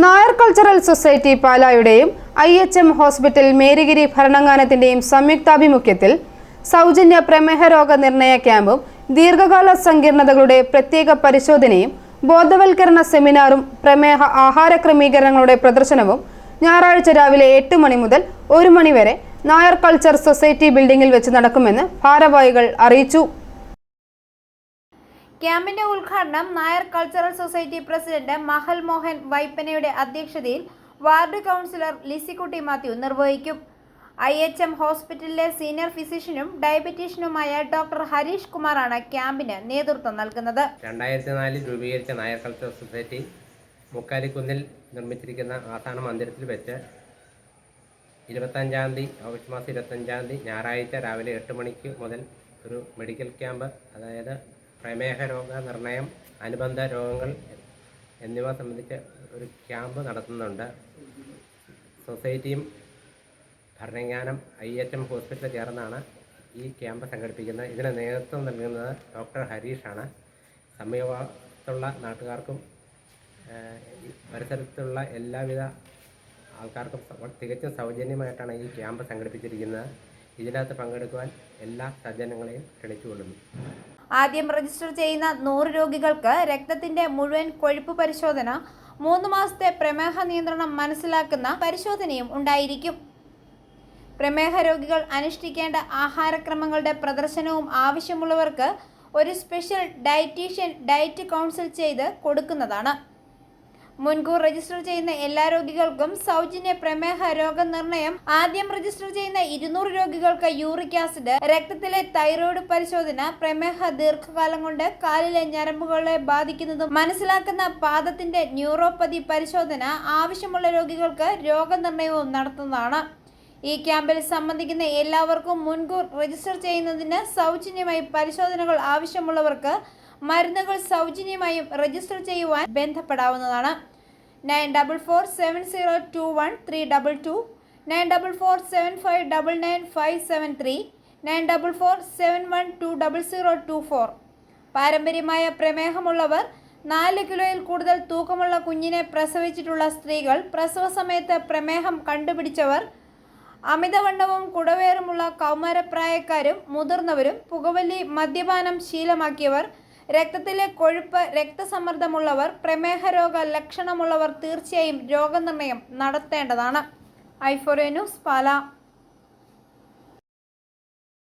Nair cultural society പാലായുടെയും I H M hospital Marygiri ഭരണങ്ങാനത്തിന്റെയും സംയുക്താഭിമുഖ്യത്തിൽ സൗജന്യ പ്രമേഹ രോഗ നിർണയ ക്യാമ്പും ദീർഘകാല സങ്കീർണതകളുടെ പ്രത്യേക പരിശോധനയും ബോധവൽക്കരണ സെമിനാറും പ്രമേഹ ആഹാര ക്രമീകരണങ്ങളുടെ പ്രദർശനവും ഞായറാഴ്ച രാവിലെ എട്ട് മണി മുതൽ ഒരു മണിവരെ നായർ കൾച്ചർ സൊസൈറ്റി ബിൽഡിംഗിൽ വെച്ച് നടക്കുമെന്ന് ഭാരവാഹികൾ അറിയിച്ചു. ക്യാമ്പിന്റെ ഉദ്ഘാടനം Nair cultural society president Mahal Mohan വൈപ്പനയുടെ അധ്യക്ഷതയിൽ വാർഡ് കൗൺസിലർ ലിസിക്കുട്ടി മാത്യു നിർവഹിക്കും. ഐ എച്ച് എം ഹോസ്പിറ്റലിലെ സീനിയർ ഫിസിഷ്യനും ഡയബറ്റീഷ്യനുമായ ഡോക്ടർ ഹരീഷ് കുമാറാണ് ക്യാമ്പിന് നേതൃത്വം നൽകുന്നത്. രണ്ടായിരത്തി നാലിൽ രൂപീകരിച്ച നായർ കൾച്ചർ സൊസൈറ്റി മുക്കാലിക്കുന്നിൽ നിർമ്മിച്ചിരിക്കുന്ന ആസ്ഥാന മന്ദിരത്തിൽ വെച്ച് ഇരുപത്തഞ്ചാം തീയതി ഓഗസ്റ്റ് മാസം ഇരുപത്തഞ്ചാം തീയതി ഞായറാഴ്ച രാവിലെ എട്ട് മണിക്ക് മുതൽ ഒരു മെഡിക്കൽ ക്യാമ്പ് അതായത് പ്രമേഹ രോഗ നിർണയം അനുബന്ധ രോഗങ്ങൾ എന്നിവ സംബന്ധിച്ച് ഒരു ക്യാമ്പ് നടത്തുന്നുണ്ട്. സൊസൈറ്റിയും Bharananganam I H M hospital ചേർന്നാണ് ഈ ക്യാമ്പ് സംഘടിപ്പിക്കുന്നത്. ഇതിന് നേതൃത്വം നൽകുന്നത് ഡോക്ടർ ഹരീഷാണ്. സമീപത്തുള്ള നാട്ടുകാർക്കും പരിസരത്തുള്ള എല്ലാവിധ ആൾക്കാർക്കും തികച്ചും സൗജന്യമായിട്ടാണ് ഈ ക്യാമ്പ് സംഘടിപ്പിച്ചിരിക്കുന്നത്. ഇതിനകത്ത് പങ്കെടുക്കുവാൻ എല്ലാ സജ്ജനങ്ങളെയും ക്ഷണിച്ചുകൊള്ളുന്നു. ആദ്യം രജിസ്റ്റർ ചെയ്യുന്ന നൂറ് രോഗികൾക്ക് രക്തത്തിന്റെ മുഴുവൻ കൊഴുപ്പ് പരിശോധന മൂന്ന് മാസത്തെ പ്രമേഹ നിയന്ത്രണം മനസ്സിലാക്കുന്ന പരിശോധനയും ഉണ്ടായിരിക്കും. പ്രമേഹ രോഗികൾ അനുഷ്ഠിക്കേണ്ട ആഹാരക്രമങ്ങളുടെ പ്രദർശനവും ആവശ്യമുള്ളവർക്ക് ഒരു സ്പെഷ്യൽ ഡയറ്റീഷ്യൻ ഡയറ്റ് കൗൺസിൽ ചെയ്ത് കൊടുക്കുന്നതാണ്. മുൻകൂർ രജിസ്റ്റർ ചെയ്യുന്ന എല്ലാ രോഗികൾക്കും സൗജന്യ പ്രമേഹ രോഗനിർണയം. ആദ്യം രജിസ്റ്റർ ചെയ്യുന്ന ഇരുന്നൂറ് രോഗികൾക്ക് യൂറിക് ആസിഡ് രക്തത്തിലെ തൈറോയ്ഡ് പരിശോധന പ്രമേഹ ദീർഘകാലം കൊണ്ട് കാലിലെ ഞരമ്പുകളെ ബാധിക്കുന്നതും മനസ്സിലാക്കുന്ന പാദത്തിന്റെ ന്യൂറോപ്പതി പരിശോധന ആവശ്യമുള്ള രോഗികൾക്ക് രോഗനിർണയവും നടത്തുന്നതാണ്. ഈ ക്യാമ്പിൽ സംബന്ധിക്കുന്ന എല്ലാവർക്കും മുൻകൂർ രജിസ്റ്റർ ചെയ്യുന്നതിന് സൗജന്യമായി പരിശോധനകൾ ആവശ്യമുള്ളവർക്ക് മരുന്നുകൾ സൗജന്യമായും രജിസ്റ്റർ ചെയ്യുവാൻ ബന്ധപ്പെടാവുന്നതാണ്. Nine double four seven zero two one three double two nine double four seven five double nine five seven three nine double four seven one two double zero two four. പാരമ്പര്യമായ പ്രമേഹമുള്ളവർ നാല് കിലോയിൽ കൂടുതൽ തൂക്കമുള്ള കുഞ്ഞിനെ പ്രസവിച്ചിട്ടുള്ള സ്ത്രീകൾ പ്രസവ സമയത്ത് പ്രമേഹം കണ്ടുപിടിച്ചവർ അമിതവണ്ണവും കുടവേറുമുള്ള കൗമാരപ്രായക്കാരും മുതിർന്നവരും പുകവലി മദ്യപാനം ശീലമാക്കിയവർ രക്തത്തിലെ കൊഴുപ്പ് രക്തസമ്മർദ്ദമുള്ളവർ പ്രമേഹ രോഗ ലക്ഷണമുള്ളവർ തീർച്ചയായും രോഗനിർണയം നടത്തേണ്ടതാണ്. ഐഫോറിയ ന്യൂസ് പാല.